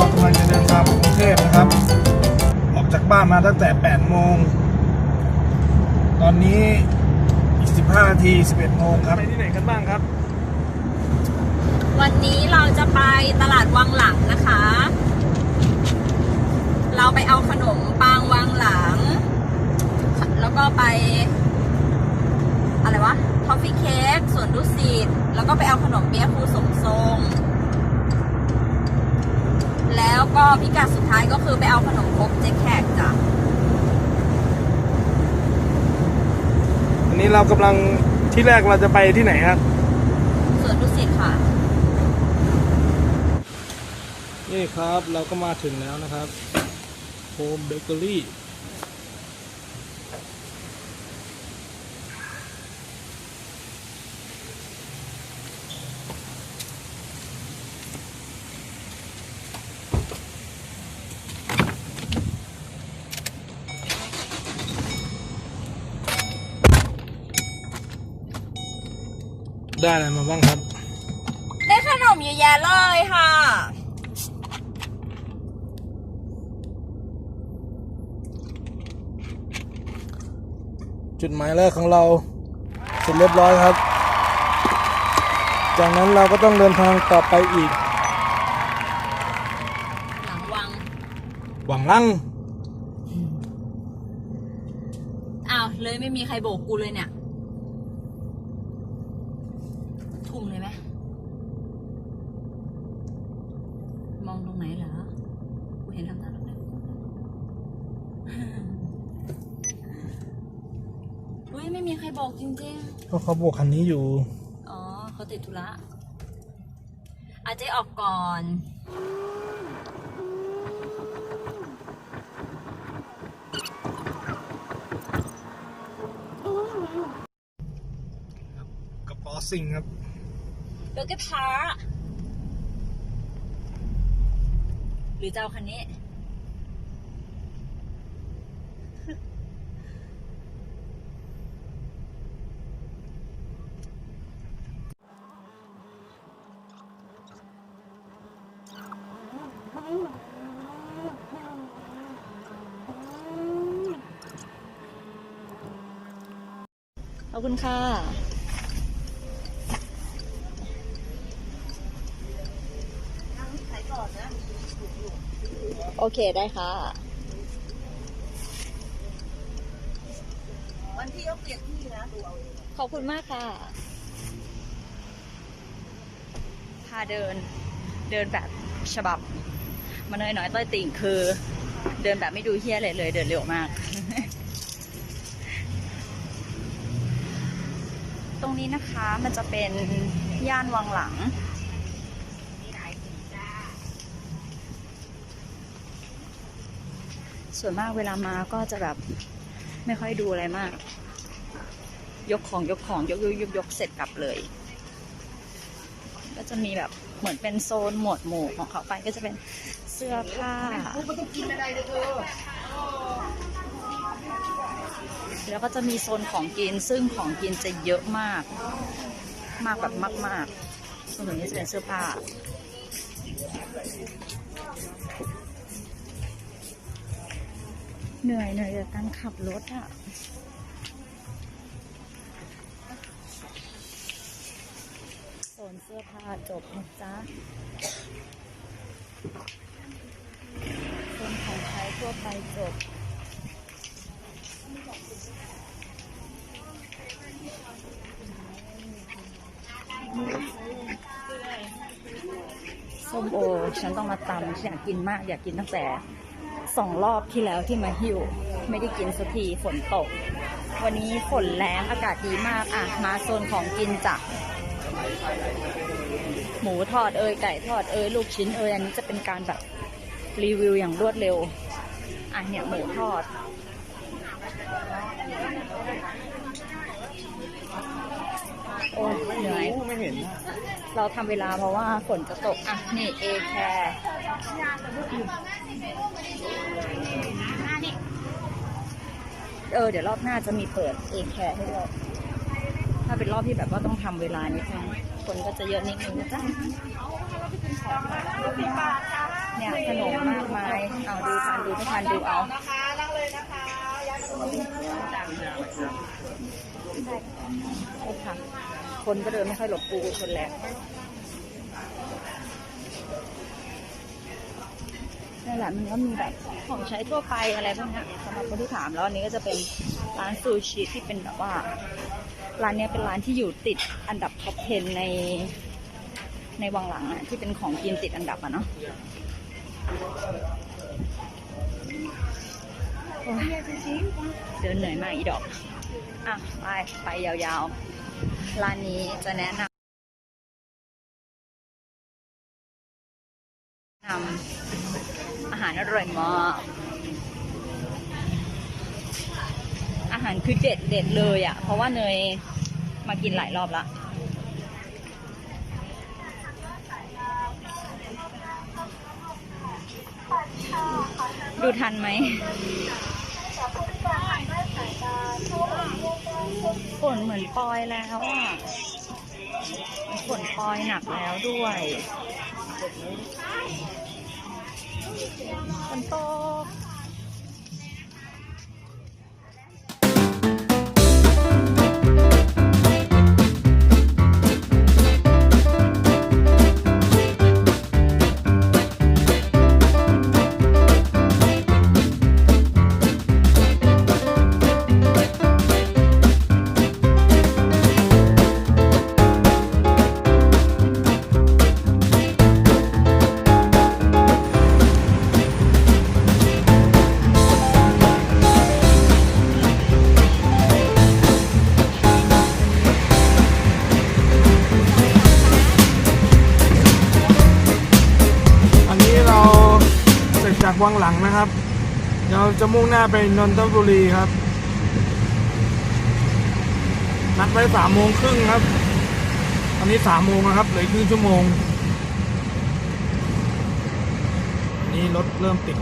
เรากำลังจะเดินทางไปกรุงเทพนะครับ ออกจากบ้านมาตั้งแต่ 8 โมง ตอนนี้อีก15นาที 11 โมงครับ ไปที่ไหนกันบ้างครับ วันนี้เราจะไปตลาดวังหลังนะคะ เราไปเอาขนมปังวังหลัง แล้วก็ไป อะไรวะทอฟฟี่เค้กสวนดุสิตแล้วก็ไปเอาขนมเปี๊ยะคูสมทรง แล้วก็พิกัดสุดท้ายก็คือไปเอาขนมครกเจ๊แขกจ้ะวันนี้เรากำลังที่แรกเราจะไปที่ไหนครับ สวนดุสิตค่ะ นี่ครับเราก็มาถึงแล้วนะครับโฮมเบเกอรี่ ได้อะไรมาบ้างครับ ได้ขนมเยอะแยะเลยค่ะ จุดหมายแรกของเราเสร็จเรียบร้อยครับ จากนั้นเราก็ต้องเดินทางต่อไปอีก หลังวัง หวังลั่ง อ้าว เลยไม่มีใครโบกกูเลยเนี่ย มเลยไหมมองตรงไหนเหรอกูเห็นทำตาตรงนั้นอุ้ยไม่มีใครบอกจริงเพราะเขาโบกคันนี้อยู่ ๆ อ๋อเขาติดธุระอาเจ๊ออกก่อน กระป๋อสิงครับ รถกระทะหรือจะเอาคันนี้ ขอบคุณค่ะ โอเคได้ค่ะ วันที่เขาเปลี่ยนที่นะดูเอาเองขอบคุณมากค่ะ พาเดิน เดินแบบฉบับมาเนยน้อยต้อยติ่งคือ เดินแบบไม่ดูเฮี้ยอะไรเลย เดินเร็วมาก ตรงนี้นะคะมันจะเป็นย่านวังหลัง ส่วนมากเวลามาก็จะแบบไม่ค่อยดูอะไรมาก ยกของยกของยกยกยกยกเสร็จกลับเลย ก็จะมีแบบเหมือนเป็นโซนหมวดหมู่ของเขาไปก็จะเป็นเสื้อผ้าแล้วก็จะมีโซนของกินซึ่งของกินจะเยอะมาก มากแบบมากๆส่วนนี้จะเป็นเสื้อผ้า เหนื่อยเหนื่อยจากการขับรถอะโซนเสื้อผ้าจบนะจ๊ะโซนของใช้ทั่วไปจบส้มโอ ฉันต้องมาตำฉันอยากกินมาก อยากกินตั้งแต่ สองรอบที่แล้วที่มาหิว ไม่ได้กินสักทีฝนตก วันนี้ฝนแรงอากาศดีมากอะมาโซนของกินจ้ะหมูทอดเอยไก่ทอดเอยลูกชิ้นเอยอันนี้จะเป็นการแบบรีวิวอย่างรวดเร็วอะเนี่ยหมูทอด โอ้ยเหนื่อยไม่เห็น เราทำเวลาเพราะว่าฝนจะตก อะ นี่เอแคร์เออ เดี๋ยวรอบหน้าจะมีเปิดเอแคร์ให้ด้วยถ้าเป็นรอบที่แบบว่าต้องทำเวลานิดนึงคนก็จะเยอะนิดนึงนะจ๊ะเนี่ยขนมมากมายเอาดูทานดูไม่ทานดูเอานะคะนั่งเลย ใช่ค่ะ คนก็เดินไม่ค่อยหลบปูคนแรกนี่แหละมันก็มีแบบของใช้ทั่วไปอะไรพวกนี้สำหรับคนที่ถามแล้วอันนี้ก็จะเป็นร้านซูชิที่เป็นแบบว่า ร้านนี้เป็นร้านที่อยู่ติดอันดับท็อป10ในในวังหลังอะที่เป็นของกินติดอันดับอะเนาะ เดินเหนื่อยมากอีดอก อะ ไป ไปยาวๆ ร้านนี้จะแนะนำนำอาหารอร่อยมากอาหารคือเด็ดเด็ดเลยอะ่ะ เพราะว่าเนยมากินหลายรอบละดูทันไหม ฝนเหมือนปลอยแล้วอะฝนปลอยหนักแล้วด้วยฝนตก จะมุ่งหน้าไปนนทบุรีครับ นัดไว้สามโมงครึ่งครับตอนนี้สามโมงนะครับเหลือครึ่งชั่วโมง นี่รถเริ่มติด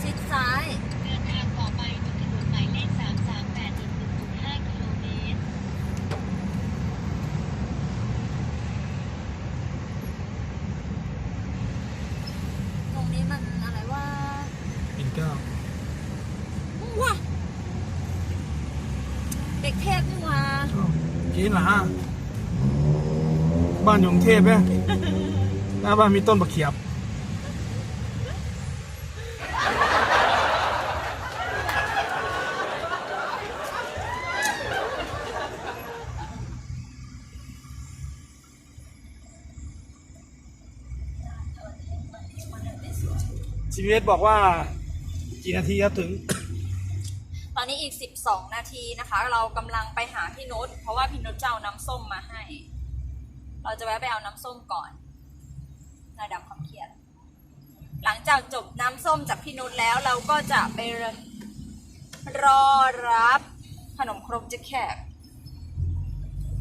ชิดซ้าย เดินทางต่อไปบนถนนหมายเลข 338อีก1.5 กิโลเมตร ตรงนี้มันอะไรว่า ปิ่นเกล้า ว้าเด็ กเทพนี่หว่าอ้าวกินเหรอฮะ บ้านอยู่กรุงเทพเนี่ยหน้าบ้านมีต้นบะเขียบ ชีวิตบอกว่า กี่นาทีครับถึงตอนนี้อีก 12 นาทีนะคะ เรากำลังไปหาพี่นุชเพราะว่าพี่นุชจะเอาน้ำส้มมาให้ เราจะแวะไปเอาน้ำส้มก่อนระดับความเครียด หลังจากจบน้ำส้มจากพี่นุชแล้วเราก็จะไปรอรับขนมครกจะแขก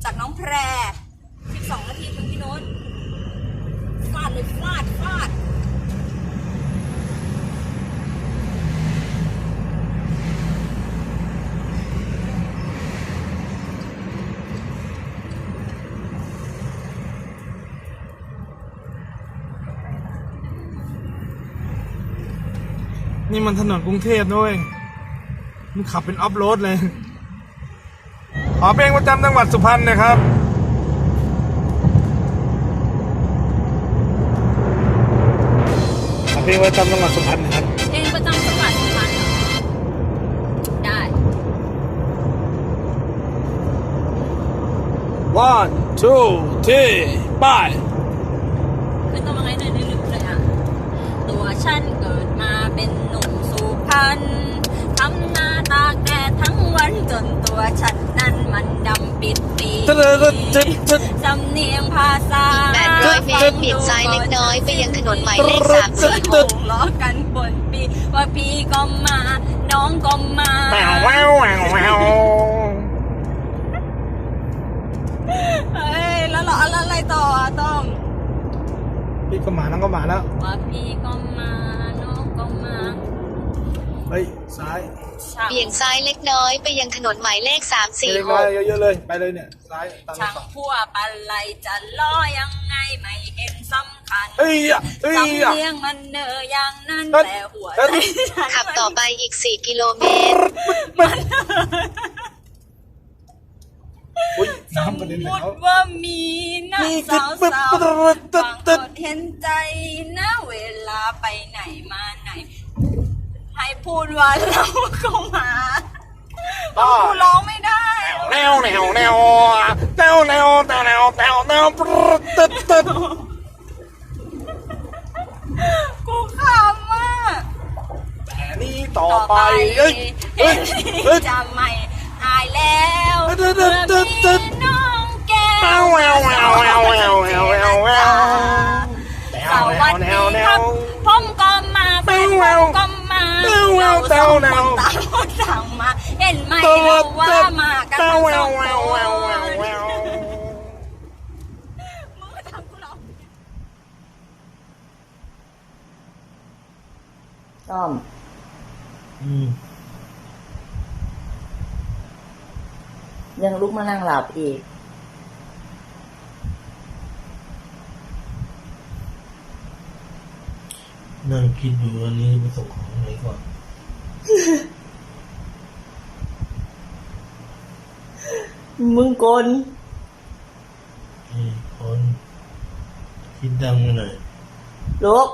จากน้องแพร 12 นาทีถึงพี่นุชฟาดเลยฟาดฟาด นี่มันถนนกรุงเทพด้วยมันขับเป็นออฟโรดเลย ขอเพลงประจำจังหวัดสุพรรณหนะครับขอเพลงประจำจังหวัดสุพรรณนะครับเพลงประจำจังหวัดสุพรรณเหรอได้ one two three ไป สุพรรณทำหน้าตากแดดทั้งวันจนตัวฉันนั้นมันดำปิดปีตึ๊ดตึ๊ดตึ๊ดตึ๊ดสำเนียงภาษา800เมตรเปลี่ยนซ้ายเล็กน้อยไปยังถนนหมายเลขโหกล้อกันบนปีว่าพี่ก็มา น้องก็มาแววแววแววแววเฮ้ยแล้วเหรอแล้วอะไรต่ออะต้องพี่ก็มาน้องก็มาแล้วว่าพี่ก็มา น้องก็มาไป เฮ้ยซ้ายเบี่ยงซ้ายเล็กน้อยไปยังถนนหมายเลขเล็กน้อย346เยอะๆเลยไปเลยเนี่ยซ้ายตามช่างสองพัวปันไรจะล้อยังไงไม่เห็นสำคัญเฮ้ยอะเฮ้ยสำอะ เนียงมันเนออย่างนั้นเฮ้ยแต่หัวเฮ้ยใจฉันขับต่อไปอีก 4 กิโลเมตร อุ้ยน้ำกระเด็นพูแล้ดวว่ามีนะนี่สาวตึ๊ดสาวตึ๊ดตึ๊ดตึ๊ดฟังกดเห็นใจนะเวลาไปไหนมาไหน ให้พูดว่าเราก็มากูร้องไม่ได้แนวแนวแนวแนวแนวแนวแนวแนวแนวตึ๊ดตึ๊ดกูขำมากแต่นี่ต่อไปเอ้ยเฮ้ยเฮ้ยจะไม่อายแล้วตึ๊ดตึ๊ดตึ๊ดตึ๊ดเมื่อมีน้องแก้แวววแววแววแววแววแววแววแววสวัสแนดีวแนครัวบผมก็มาแฟนผมก็มาแววแวว เราสองคนต่างคนต่างมาเห็นไหมเราว่ามากันทั้วสอวงแววแววแววคนวมึงมากูเหรอต้อมอืมยังลุกมานั่งหลับอีกนั่งคิดอยู่วันนี้ไปส่งของไหนก่อน มึงกลไอ้คนคิดดังไปหน่อยลุก